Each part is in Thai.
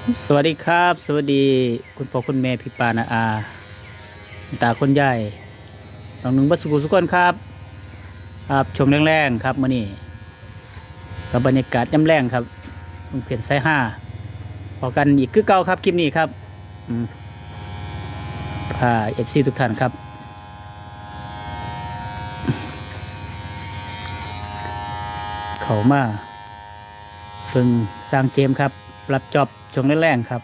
สวัสดีครับ สวัสดีคุณพ่อคุณแม่พี่ปานาอาตาคนใหญ่น้องหนึ่งบัสกุสุกคนครับครับชมแรงๆครับมื่อนี้กับบรรยากาศย่ำแรงครับลุงเพียนไซห้าพอกันอีกคือเก่าครับคลิปนี้ครับอืมพาเอฟซีทุกท่านครับ เขามาเพิ่งสร้างเกมครับ รับจอบช่วงแรงๆครับ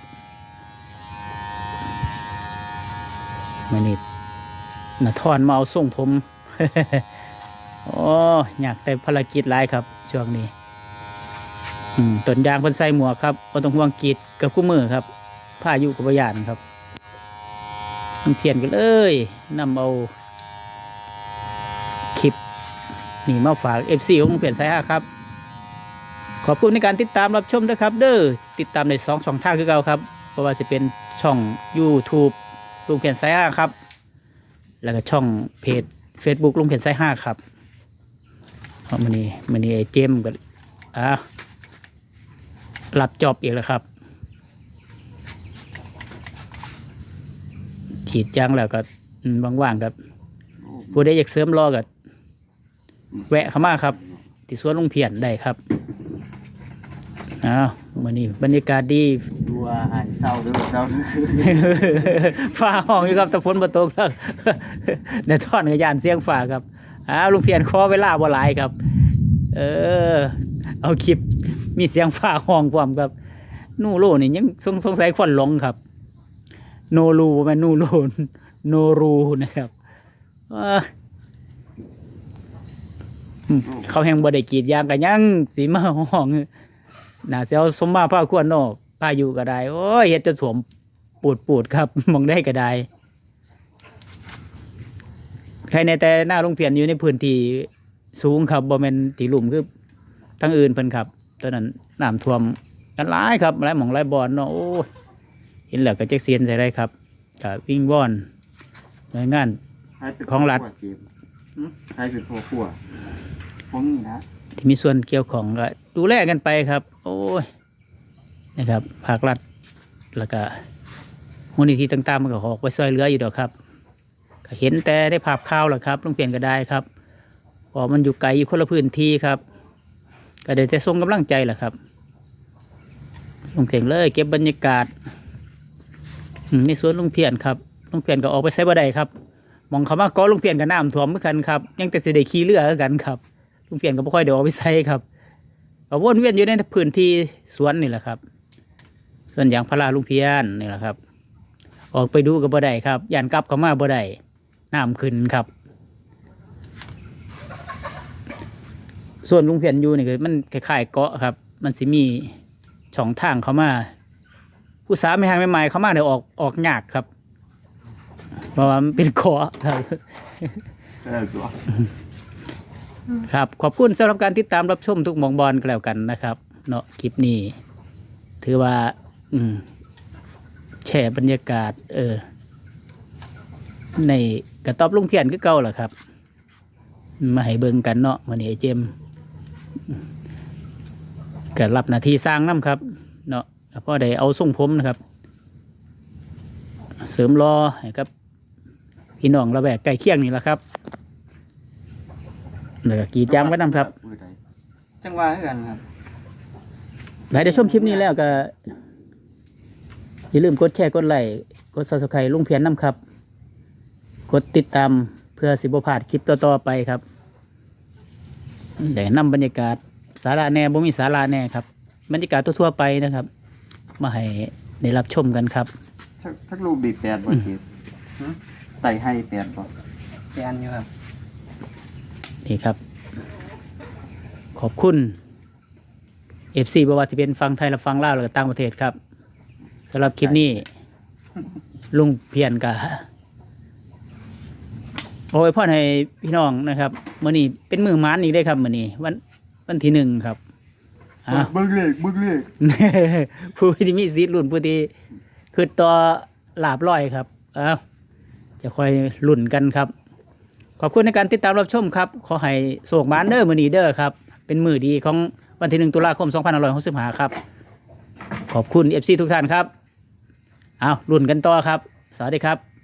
มานิดนาทอนมาเอาส่งผม โอ้อยากแต่ภารกิจหลายครับ ช่วงนี้ต้นยางเพิ่นใส่หมวกครับบ่ต้องห่วงกีดกับคู่มือครับผ้าอยู่กับพยานครับมันเพียนกันเลยนำเอาคลิปนี่มาฝาก FC ของเพียนไซห้าครับ ขอบคุณในการติดตามรับชมด้วยครับ เด้อติดตามในสองช่องทางคือเก่าครับเพราะว่าจะเป็นช่อง YouTube ลุงเขียนไซห้าครับ แล้วก็ช่องเพจ Facebook ลุงเขียนไซห้าครับเอามันนี่มันนี่ไอเจมส์ก็อะรับจอบอีกแล้วครับฉีดยางแล้วก็ว่างๆครับผู้ใดอยากเสริมรอก็แวะเข้ามาครับ ที่สวนลุงเพียนได้ครับ อ้าวมื่อนี้บรรยากาศดีดูอาหารเศร้าด้วยเศร้าฟ้าห้องอยู่ครับแตะฝนมาตกแล้วในท่อนกระยานเสียงฟ้าครับอ้าวลุงเพียนขอเวลาบ่หลายครับ เออ เอาคลิปมีเสียงฟ้าห้องพร้อมครับ นูโรนี่ยังสงสงสัยควันหลงครับ โนรูแม่นนูโรโนรูนะครับเอ้ออืมเขาแห่งบ่ได้กรีดยางกันยังสีมาห้อง น่าเสียวสมมาผ้าควรเนอกผ้าอยู่ก็ได้ โอ้ยเฮ็ดจนสวมปูดปูดครับมองได้ก็ได้ใครในแต่หน้าโรงเพียนอยู่ในพื้นที่สูงครับบ่แม่นที่ลุ่มคือทั้งอื่นเพิ่นครับตอนนั้นน้ำท่วมกันหลายครับหลายหม่องหลายบอนเนาะโอ้ยเห็นแล้วก็จักเสียนใส่ได้ครับก็วิ่งว่อนหน่วยงาน ของรัฐใครเป็นพ่อครัวผมนี่นะ ที่มีส่วนเกี่ยวของก็ดูแลกันไปครับ โอ้ยนะครับภาครัฐแล้วก็มูลนิธิต่างๆมันก็ออกไปช่วยเหลืออยู่ดอกครับก็เห็นแต่ได้ภาพข่าวแหละครับลุงเปลี่ยนก็ได้ครับเพอมันอยู่ไกลอยู่คนละพื้นที่ครับ ก็ได้แต่ส่งกำลังใจแหละครับลุงเพียงเลยเก็บบรรยากาศในสวนลุงเพียนครับลุงเพียนก็ออกไปใช้บ่ได้ครับ มองเขามาก็ลุงเพียนกับน้ำท่วมเหมือนกันครับ ยังแต่สิได้ขี่เรือคือกันครับ ลุงเปลี่ยนก็บ่ค่อยเดี๋ยวเอาไปใส่ครับก็วนเวียนอยู่ในพื้นที่สวนนี่แหละครับส่วนอย่างพระราลุงเพียนนี่แหละครับ ออกไปดูก็บ่ได้ครับย่านกลับเข้ามาบ่ได้น้ำขึ้นครับ ส่วนลุงเพียนอยู่นี่คือมันคล้ายๆเกาะครับ มันสิมีช่องทางเข้ามาผู้สาวไม่ห่างไม่หมาเข้ามาเดี๋ยวออกออกยากครับเพราะว่ามันเป็นเกาะครับเออตัว ครับ ขอบคุณสำหรับการติดตามรับชมทุกมองบอลก็แล้วกันนะครับ เนาะคลิปนี้ ถือว่า อืมแชร์บรรยากาศ เออ ในกระตอบลุงเพียนคือเก่าแหละครับ มาให้เบิ่งกันเนาะมันนี้ไอเจมส์ก็รับหน้าที่สร้างน้ำครับ เนาะก็พ่อได้เอาส่งผมนะครับ เสริมรอให้ครับ พี่น้องระแวกใกล้เคียงนี่แหละครับ แล้วก็กรีดยางไว้นำครับมือใดจังหวะคือกันครับหลายได้ชมคลิปนี้แล้วก็ อย่าลืมกดแชร์กดไลค์กดซับสไครต์ลุงเพียนน้ำครับ กดติดตามเพื่อสิบพลาดคลิปต่อๆไปครับเดี๋ยวนำบรรยากาศสาระแหน่บ่มีสาระแหน่ครับ บรรยากาศทั่วๆไปนะครับ มาให้ได้รับชมกันครับทักทักลูกดีแปดบ่เจ็บไต่ให้แปดบ่แกนอยู่ครับ นี่ครับ ขอบคุณเอฟซีบว่าจะเป็นฟังไทยและฟังลาวหรือต่างประเทศครับสำหรับคลิปนี้ ลุงเพียนกะโอ้ยพ่อให้พี่น้องนะครับมื่อนี้เป็นมือหมานอีกได้ครับมื่อนี้วันวันที่หนึ่งครับอะเบิ่งเลขเบิ่งเลขผู้ที่มีสิทธิ์รุ่นผู้ที่คือต่อลาบร้อยครับอ้าวจะคอยลุ่นกันครับ ขอบคุณในการติดตามรับชมครับ ขอให้โศกบานเดอร์มือนีเดอร์ครับ เป็นมือดีของวันที่หนึ่งตุลาคม2565ครับขขอบคุณเอฟซีทุกท่านครับ เอารุ่นกันต่อครับ สวัสดีครับ